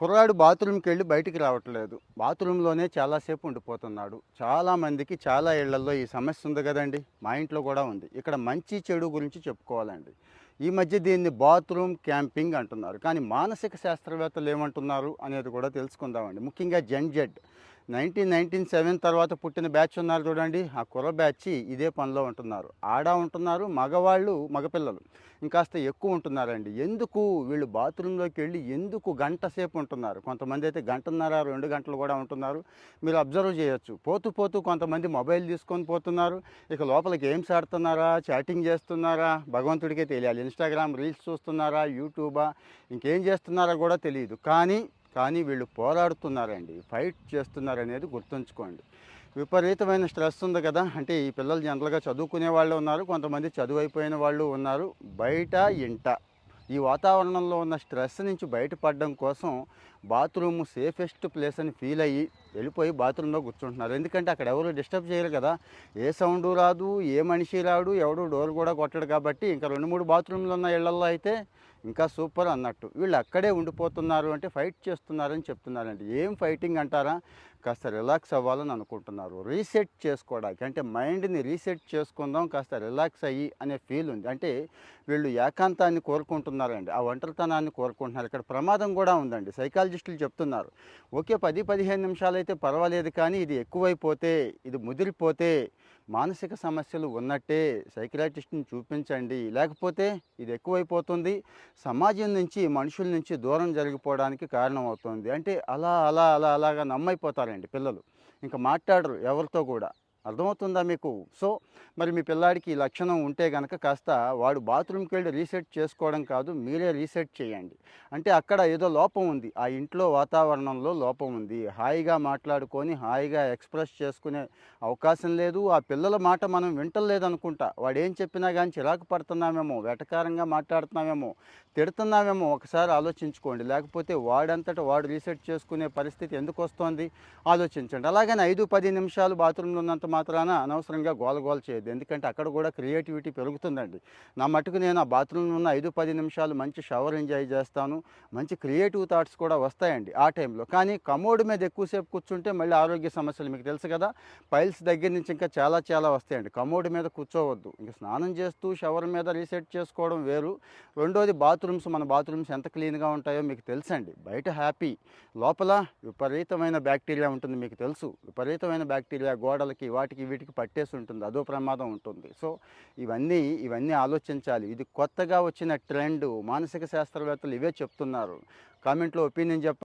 కుర్రాడు బాత్రూమ్కి వెళ్ళి బయటికి రావట్లేదు. బాత్రూంలోనే చాలాసేపు ఉండిపోతున్నాడు. చాలా మందికి చాలా ఇళ్ళలో ఈ సమస్య ఉంది కదండి. మా ఇంట్లో కూడా ఉంది. ఇక్కడ మంచి చెడు గురించి చెప్పుకోవాలండి. ఈ మధ్య దీన్ని బాత్రూమ్ క్యాంపింగ్ అంటున్నారు. కానీ మానసిక శాస్త్రవేత్తలు ఏమంటున్నారు అనేది కూడా తెలుసుకుందామండి. ముఖ్యంగా జెడ్. నైన్టీన్ నైన్టీన్ సెవెన్ తర్వాత పుట్టిన బ్యాచ్ ఉన్నారు చూడండి. ఆ కుర్ర బ్యాచ్ ఇదే పనిలో ఉంటున్నారు. ఆడ ఉంటున్నారు మగవాళ్ళు మగపిల్లలు. ఇంకాస్త ఎక్కువ ఉంటున్నారండి. ఎందుకు వీళ్ళు బాత్రూంలోకి వెళ్ళి ఎందుకు గంట సేపు ఉంటున్నారు? కొంతమంది అయితే గంటన్నర రెండు గంటలు కూడా ఉంటున్నారు. మీరు అబ్జర్వ్ చేయొచ్చు. పోతూ పోతూ కొంతమంది మొబైల్ తీసుకొని పోతున్నారు. ఇక లోపల గేమ్స్ ఆడుతున్నారా? చాటింగ్ చేస్తున్నారా? భగవంతుడికే తెలియాలి. ఇన్స్టాగ్రామ్ రీల్స్ చూస్తున్నారా? యూట్యూబా? ఇంకేం చేస్తున్నారా కూడా తెలియదు. కానీ కానీ వీళ్ళు పోరాడుతున్నారండి. ఫైట్ చేస్తున్నారనేది గుర్తుంచుకోండి. విపరీతమైన స్ట్రెస్ ఉంది కదా. అంటే ఈ పిల్లలు జనరల్గా చదువుకునే వాళ్ళు ఉన్నారు. కొంతమంది చదువు అయిపోయిన వాళ్ళు ఉన్నారు. బయట ఇంట. ఈ వాతావరణంలో ఉన్న స్ట్రెస్ నుంచి బయటపడడం కోసం బాత్రూమ్ సేఫెస్ట్ ప్లేస్ అని ఫీల్ అయ్యి వెళ్ళిపోయి బాత్రూంలో కూర్చుంటున్నారు. ఎందుకంటే అక్కడ ఎవరు డిస్టర్బ్ చేయరు కదా. ఏ సౌండు రాదు ఏ మనిషి రాడు ఎవడు డోర్ కూడా కొట్టడు కాబట్టి ఇంకా రెండు మూడు బాత్రూంలు ఉన్న ఇళ్ళలో అయితే ఇంకా సూపర్ అన్నట్టు. వీళ్ళు అక్కడే ఉండిపోతున్నారు అంటే ఫైట్ చేస్తున్నారని చెప్తున్నారండి. ఏం ఫైటింగ్ అంటారా? కాస్త రిలాక్స్ అవ్వాలని అనుకుంటున్నారు. రీసెట్ చేసుకోవడానికి అంటే మైండ్ని రీసెట్ చేసుకుందాం కాస్త రిలాక్స్ అయ్యి అనే ఫీల్ ఉంది. అంటే వీళ్ళు ఏకాంతాన్ని కోరుకుంటున్నారండి. ఆ ఒంటరితనాన్ని కోరుకుంటున్నారు. ఇక్కడ ప్రమాదం కూడా ఉందండి. సైకాలజిస్టులు చెప్తున్నారు. ఓకే పది పదిహేను నిమిషాలు అయితే పర్వాలేదు కానీ ఇది ఎక్కువైపోతే ఇది ముదిరిపోతే మానసిక సమస్యలు ఉన్నట్టే సైకియాట్రిస్ట్ని చూపించండి. లేకపోతే ఇది ఎక్కువైపోతుంది. సమాజం నుంచి మనుషుల నుంచి దూరం జరిగిపోవడానికి కారణం అవుతుంది అంటే అలా అలా అలా అలాగా నమ్మైపోతారండి పిల్లలు. ఇంకా మాట్లాడరు ఎవరితో కూడా. అర్థమవుతుందా మీకు? సో మరి మీ పిల్లాడికి ఈ లక్షణం ఉంటే కనుక కాస్త వాడు బాత్రూమ్కి వెళ్ళి రీసెట్ చేసుకోవడం కాదు మీరే రీసెట్ చేయండి. అంటే అక్కడ ఏదో లోపం ఉంది. ఆ ఇంట్లో వాతావరణంలో లోపం ఉంది. హాయిగా మాట్లాడుకొని హాయిగా ఎక్స్ప్రెస్ చేసుకునే అవకాశం లేదు. ఆ పిల్లల మాట మనం వింటలేదనుకుంటా. వాడు ఏం చెప్పినా కానీ చిరాకు పడుతున్నామేమో వెటకారంగా మాట్లాడుతున్నామేమో తిడుతున్నామేమో ఒకసారి ఆలోచించుకోండి. లేకపోతే వాడంతట వాడు రీసెట్ చేసుకునే పరిస్థితి ఎందుకు వస్తోంది? ఆలోచించండి. అలాగని ఐదు పది నిమిషాలు బాత్రూంలో ఉన్నంత మాత్రాన అనవసరంగా గోల గోల ఎందుకంటే అక్కడ కూడా క్రియేటివిటీ పెరుగుతుందండి. నా మటుకు నేను ఆ బాత్రూంలో ఉన్న ఐదు పది నిమిషాలు మంచి షవర్ ఎంజాయ్ చేస్తాను. మంచి క్రియేటివ్ థాట్స్ కూడా వస్తాయండి ఆ టైంలో. కానీ కమోడ్ మీద ఎక్కువసేపు కూర్చుంటే మళ్ళీ ఆరోగ్య సమస్యలు మీకు తెలుసు కదా. పైల్స్ దగ్గర నుంచి ఇంకా చాలా చాలా వస్తాయండి. కమోడ్ మీద కూర్చోవద్దు. ఇంకా స్నానం చేస్తూ షవర్ మీద రీసెట్ చేసుకోవడం వేరు. రెండోది బాత్రూమ్స్. మన బాత్రూమ్స్ ఎంత క్లీన్గా ఉంటాయో మీకు తెలుసండి. బయట హ్యాపీ. లోపల విపరీతమైన బ్యాక్టీరియా ఉంటుంది మీకు తెలుసు. విపరీతమైన బ్యాక్టీరియా గోడలకి వాటికి వీటికి పట్టేసి ఉంటుంది అదో ప్రమాదం ఉంటుంది. సో ఇవన్నీ ఇవన్నీ ఆలోచించాలి. ఇది కొత్తగా వచ్చిన ట్రెండ్ మానసిక శాస్త్రవేత్తలు ఇవే చెప్తున్నారు. కామెంట్లో ఒపీనియన్ చెప్ప